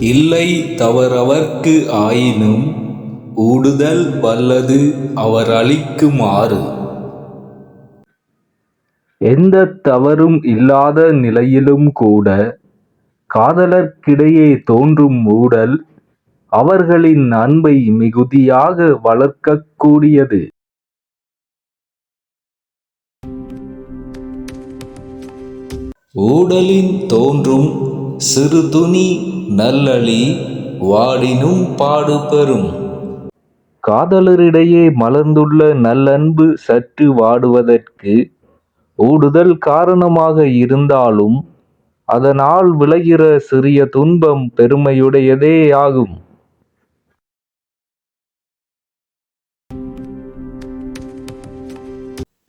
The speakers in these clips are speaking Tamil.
இல்லை தவறவர்க்கு ஆயினும் ஊடுதல் வல்லது அவர் அளிக்குமாறு எந்தத் தவறும் இல்லாத நிலையிலும் கூட காதலர்க்கிடையே தோன்றும் ஊடல் அவர்களின் அன்பை மிகுதியாக வளர்க்கக் கூடியது. ஊடலின் தோன்றும் சிறுதுணி நல்லளி வாடினும் பாடுபெறும் காதலரிடையே மலர்ந்துள்ள நல்லன்பு சற்று வாடுவதற்கு ஊடுதல் காரணமாக இருந்தாலும் அதனால் விளைகிற சிறிய துன்பம் பெருமையுடையதேயாகும்.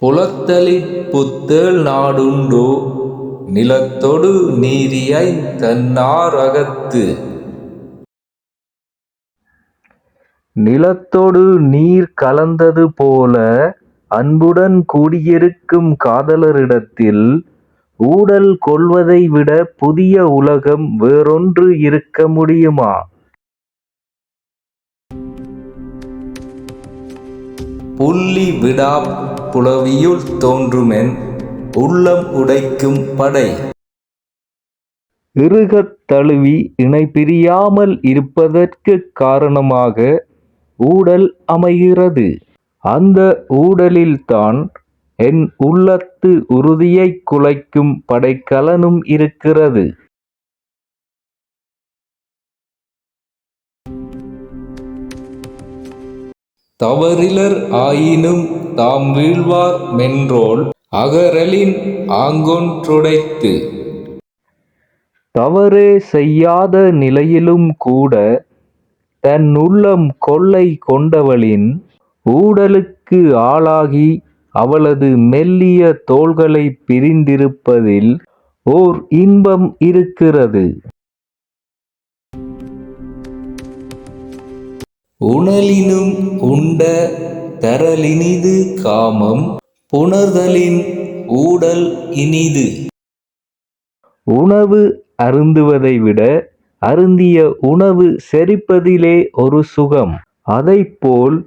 புலத்தலிற் புத்தேள் நாடுண்டோ நிலத்தொடு நீரியை தன்னார் அகத்து நிலத்தொடு நீர் கலந்தது போல அன்புடன் கூடியிருக்கும் காதலரிடத்தில் ஊடல் கொள்வதை விட புதிய உலகம் வேறொன்று இருக்க முடியுமா? புள்ளி விடாப் புலவியுள் தோன்றுமென் உள்ளம் உடைக்கும் படை இறுகத் தழுவி இணை பிரியாமல் இருப்பதற்குக் காரணமாக ஊடல் அமைகிறது. அந்த ஊடலில்தான் என் உள்ளத்து உறுதியைக் குலைக்கும் படைக்கலனும் இருக்கிறது. தவறிலர் ஆயினும் தாம் வீழ்வார் மென்றோள் அகறலின் ஆங்கொன் றுடைத்து தவறே செய்யாத நிலையிலும் கூட தன் உள்ளம் கொள்ளை கொண்டவளின் ஊடலுக்கு ஆளாகி அவளது மெல்லிய தோள்களைப் பிரிந்திருப்பதில் ஓர் இன்பம் இருக்கிறது. உணலினும் உண்ட தரலினிது காமம் புணர்தலின் ஊடல் இனிது. உணவு அருந்துவதை விட அருந்திய உணவு செரிப்பதிலே ஒரு சுகம். அதைப்போல்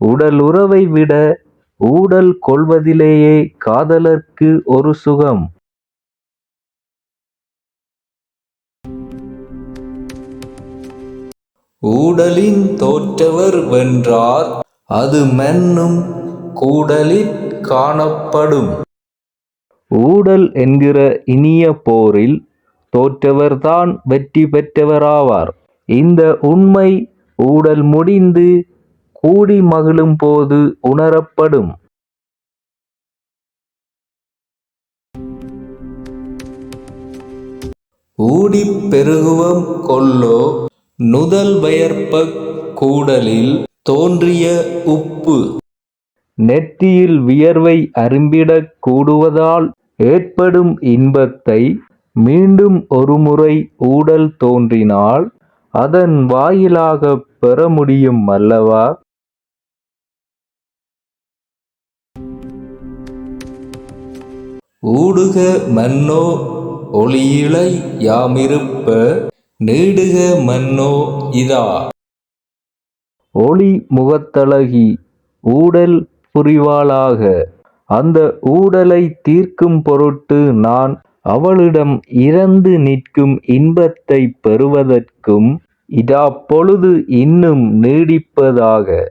உடலுறவை விட ஊடல் கொள்வதிலேயே காதலர்க்கு ஒரு சுகம். ஊடலின் தோற்றவர் வென்றார் அது மென்னும் கூடலிற் காணப்படும். ஊடல் என்கிற இனிய போரில் தோற்றவர்தான் வெற்றி பெற்றவராவார். இந்த உண்மை ஊடல் முடிந்து கூடி மகிழும்போது உணரப்படும். ஊடிப் பெருகுவம் கொல்லோ நுதல் வயற்பக் கூடலில் தோன்றிய உப்பு. நெற்றியில் வியர்வை அரும்பிடக் கூடுவதால் ஏற்படும் இன்பத்தை மீண்டும் ஒருமுறை ஊடல் தோன்றினால் அதன் வாயிலாகப் பெற முடியும் அல்லவா? ஊடுக மன்னோ ஒளியிழை யாமிருப்ப நீடுக மன்னோ இதா. ஒளி முகத்தழகி ஊடல் புரிவாளாக. அந்த ஊடலை தீர்க்கும் பொருட்டு நான் அவளிடம் இறந்து நிற்கும் இன்பத்தைப் பெறுவதற்கும் இராப்பொழுது இன்னும் நீடிப்பதாக.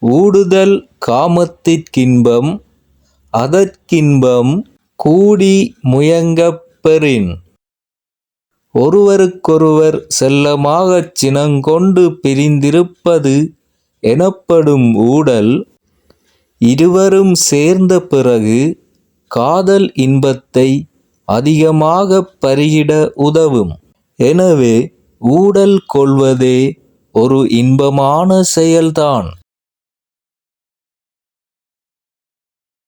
ஊடுதல் காமத்திற்கின்பம் அதற்கின்பம் கூடி முயங்கப் பெறின். ஒருவருக்கொருவர் செல்லமாகச் சினங்கொண்டு பிரிந்திருப்பது எனப்படும் ஊடல் இருவரும் சேர்ந்த பிறகு காதல் இன்பத்தை அதிகமாகப் பருகிட உதவும். எனவே ஊடல் கொள்வதே ஒரு இன்பமான செயல்தான்.